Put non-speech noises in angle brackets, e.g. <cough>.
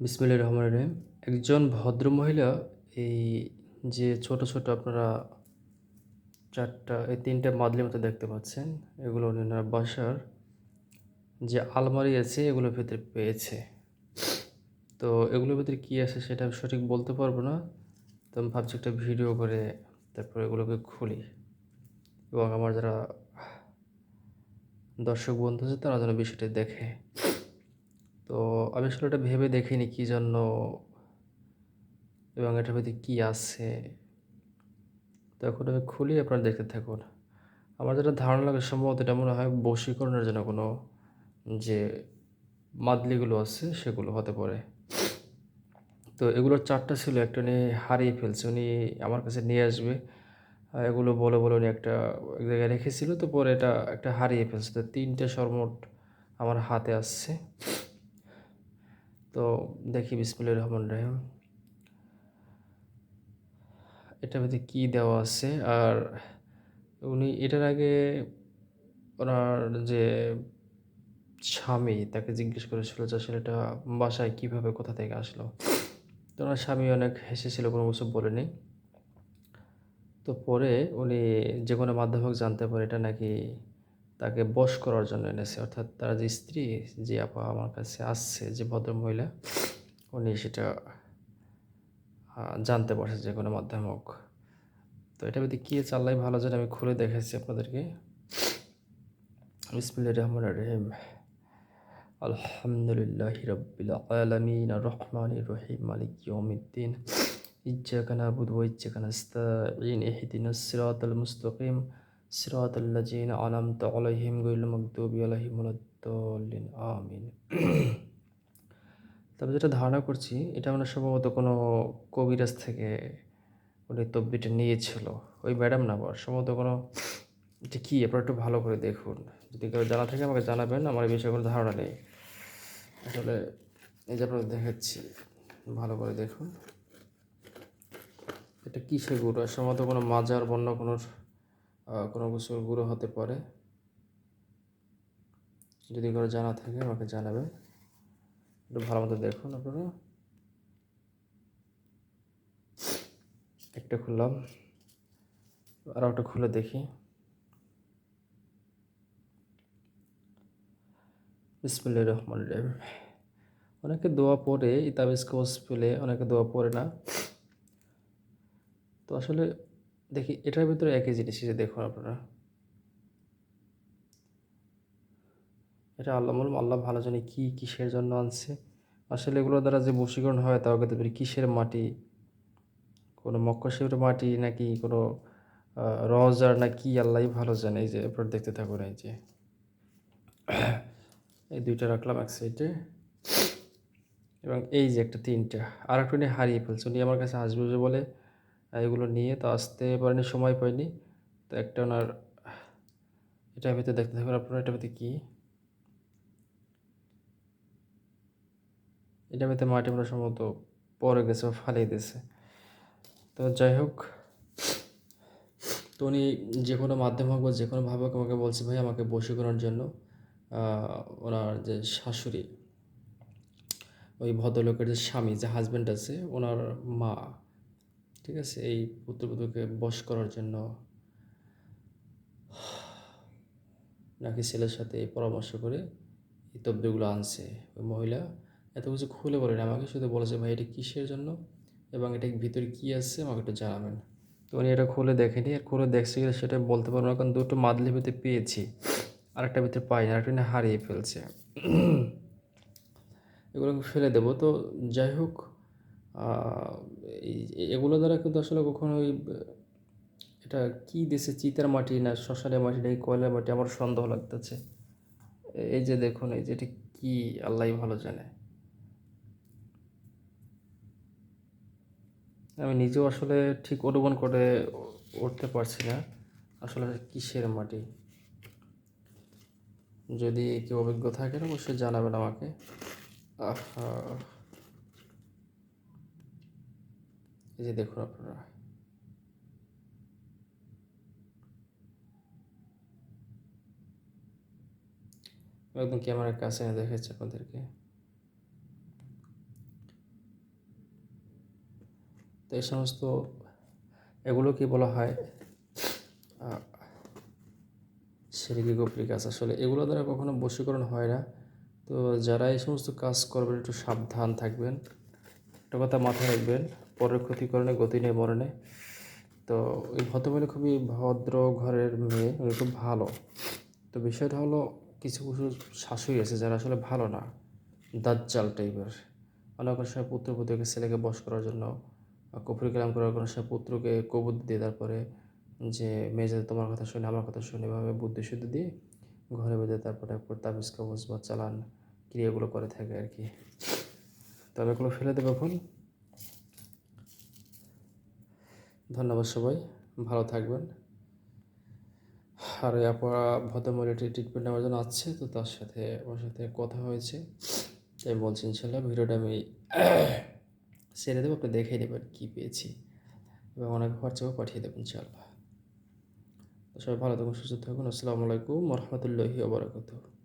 বিসমিল্লাহির রহমানির রহিম। একজন ভদ্রমহিলা এই যে ছোট ছোট আপনারা চারটা, এই তিনটা মাদলির মতো দেখতে পাচ্ছেন, এগুলো ওনার বাসার যে আলমারি আছে, এগুলোর ভিতরে পেয়েছে। তো এগুলোর ভিতরে কী আছে সেটা আমি সঠিক বলতে পারব না, তো আমি ভাবছি একটা ভিডিও করে তারপর এগুলোকে খুলি। এবং আমার যারা দর্শক বন্ধু আছে, তারা যেন বিষয়টি দেখে। তো আমি আসলে এটা ভেবে দেখিনি কী জন্য এবং এটার ভিতরে কী আছে। তো এখন আমি খুলি আপনারা দেখতে থাকুন। আমার যেটা ধারণা লাগে সম্ভবত এটা মনে হয় বশীকরণের জন্য কোনো যে মাদলিগুলো আছে সেগুলো হতে পারে। তো এগুলোর চারটা ছিল, একটা উনি হারিয়ে ফেলছে, উনি আমার কাছে নিয়ে আসবে। এগুলো বলে বলে উনি একটা এক জায়গায় রেখেছিল, তো পরে এটা একটা হারিয়ে ফেলছে। তো তিনটে সরমোট আমার হাতে আসছে। তো দেখি বিসমুল্লাহ রহমান রহিম। এটার মধ্যে কী দেওয়া আছে? আর উনি এটার আগে ওনার যে স্বামী তাকে জিজ্ঞেস করেছিল যে আসলে এটা বাসায় কীভাবে কোথা থেকে আসলো? তো ওনার স্বামী অনেক হেসেছিল, কোনো কিছু বলেনি। তো পরে উনি যে কোনো মাধ্যমিক জানতে পারে এটা নাকি তাকে বশ করার জন্য এনেছে। অর্থাৎ তার যে স্ত্রী, যে আপা আমার কাছে আসছে, যে ভদ্রমহিলা, উনি সেটা জানতে পারছে যে কোনো মাধ্যমে হোক তো এটা যদি কী চাল্লাই ভালো যেন আমি খুলে দেখাচ্ছি আপনাদেরকে। বিসমুল্লাহ রহমান রহিম। আলহামদুলিল্লাহ হিরবিল আলমিন রহমান রহিম, মালিক ইয়মিদ্দিন ইজ্জাকানা বুধ ইজ্জাকানা ইস্তাইন এহিদিন সিরাত মুস্তকিম। صراط الذين أنعمت عليهم غير المغضوب عليهم ولا الضالين آمين তবে যেটা ধারণা করছি এটা আমরা সম্ভবত কোনো কবিরাজ থেকে উনি তব্বিটা নিয়েছিল ওই ম্যাডাম না আবার সম্ভবত কোনো এটা কী আপনারা একটু ভালো করে দেখুন যদি কেউ জানা থাকে আমাকে জানাবেন আমার এই বিষয়ে কোনো ধারণা নেই আসলে এই যে আপনাদের দেখাচ্ছি ভালো করে দেখুন এটা কিসের গুঁড়ো সম্ভবত কোনো মাজার বন্য কোনো কোনো কিছুর গুঁড়ো হতে পারে। যদি কারও জানা থাকে, আমাকে জানাবেন একটু ভালো মতো দেখুন আপনারা। একটা খুললাম, আর একটা খুলে দেখি। বিসমুল্লাহ রহমান রহিম। অনেকে দোয়া পড়ে ইতাবিজ কোর্স পেলে অনেকে দোয়া পড়ে না। তো আসলে দেখি, এটার ভিতরে একই জিনিস যে দেখুন আপনারা। এটা আল্লাহ বললাম আল্লাহ ভালো জানে কী কিসের জন্য আনছে। আসলে এগুলোর দ্বারা যে বশীকরণ হয় তাও কিন্তু কিসের মাটি? কোনো মক্কশির মাটি নাকি কোনো রজার না কি আল্লাহ ভালো জানে। এই যে, আপনার দেখতে থাকুন, এই যে। এই দুইটা রাখলাম এক সাইডে এবং এই যে একটা তিনটা। আর একটা উনি হারিয়ে ফেলছে। উনি আমার কাছে আসবে বলে এগুলো নিয়ে তো আসতে পারেনি, সময় পাইনি। তো একটা ওনার এটার ভিতরে দেখতে থাকুন আপনারা এটার ভিতরে কী? এটার ভিতরে মাটি মনে সম্ভবত পরে গেছে বা ফালিয়ে দিয়েছে। তো যাই হোক, তো উনি যে কোনো মাধ্যম হোক বা যে কোনোভাবে হোক আমাকে বলছে, ভাই, আমাকে করার জন্য ওনার যে শাশুড়ি, ওই ভদ্রলোকের যে স্বামী, যে হাজব্যান্ড আছে, ওনার মা ঠিক আছে? এই পুত্রবধূকে বশ করার জন্য নাকি ছেলের সাথে পরামর্শ করে এই তব্যগুলো আনছে। ওই মহিলা এত কিছু খুলে বলেন। আমাকে শুধু বলেছে, ভাই, এটা কিসের জন্য এবং এটা ভিতরে কী আছে আমাকে একটু জানাবেন। তো উনি এটা খুলে দেখেনি। আর খুলে দেখছে গেলে সেটা বলতে পারব না। কারণ দুটো মাদলি ভিতরে পেয়েছি, আরেকটা ভিতরে পাইনি আরেকটা হারিয়ে ফেলছে। <clears throat> এগুলো ফেলে দেবো। তো যাই হোক এগুলো দ্বারা কিন্তু আসলে কখনো ওই, এটা কী দেশে চিতার মাটি না শ্মশানের মাটি না কয়লার মাটি আমার সন্দেহ লাগতেছে। এই যে দেখুন, এই যে এটা কী আল্লাহ ভালো জানে। আমি নিজেও আসলে ঠিক অনুমান করে উঠতে পারছি না আসলে কিসের মাটি। যদি কেউ অভিজ্ঞ থাকেন, অবশ্যই জানাবেন আমাকে। এই যে দেখুন আপনারা। একদম ক্যামেরার কাছে এনে দেখেছি আপনাদেরকে। তো এই সমস্ত এগুলোকে বলা হয় সিরিকি গোপরি কাজ আসলে এগুলো দ্বারা কখনো বশীকরণ হয় না। তো যারা এই সমস্ত কাজ করবেন, একটু সাবধান থাকবেন। একটা কথা মাথায় রাখবেন পরের ক্ষতিকরণে গতি নেই মরণে তো ওই ভদ্রমহিলা খুবই ভদ্র ঘরের মেয়ে খুব ভালো। তো বিষয়টা হলো, কিছু কিছু শাশুড়ি আছে যারা আসলে ভালো না, দাজ্জাল টাইপের। অনেক সময় পুত্রকে ছেলেকে বস করার জন্য কুফরি কালাম করার কোনো সময় পুত্রকে কবুত দিয়ে তারপরে যে, মেয়ে যাতে তোমার কথা শুনে, আমার কথা শুনে, এভাবে বুদ্ধি শুদ্ধি দিয়ে ঘরে বেঁধে তারপরে তাবিজ কবজ বা চালান ক্রিয়াগুলো করে থাকে আর কি। তবে এগুলো ফেলে দেবে এখন। ধন্যবাদ সবাই, ভালো থাকবেন। আর এই আপা ভদ্রমহিলাটি ট্রিটমেন্ট নেওয়ার জন্য আসছে, তো তার সাথে, ওর সাথে কথা হয়েছে। তাই বলছি ইনশাল্লাহ ভিডিওটা আমি <coughs> ছেড়ে দেবো, আপনি দেখে নেবেন কী পেয়েছি। এবং অনেক হোয়াটসঅ্যাপে পাঠিয়ে দেবেন ইনশাল্লাহ। সবাই ভালো থাকুন, সুস্থ থাকুন। আসসালামু আলাইকুম রহমতুল্লাহি ওবরাকাতুহ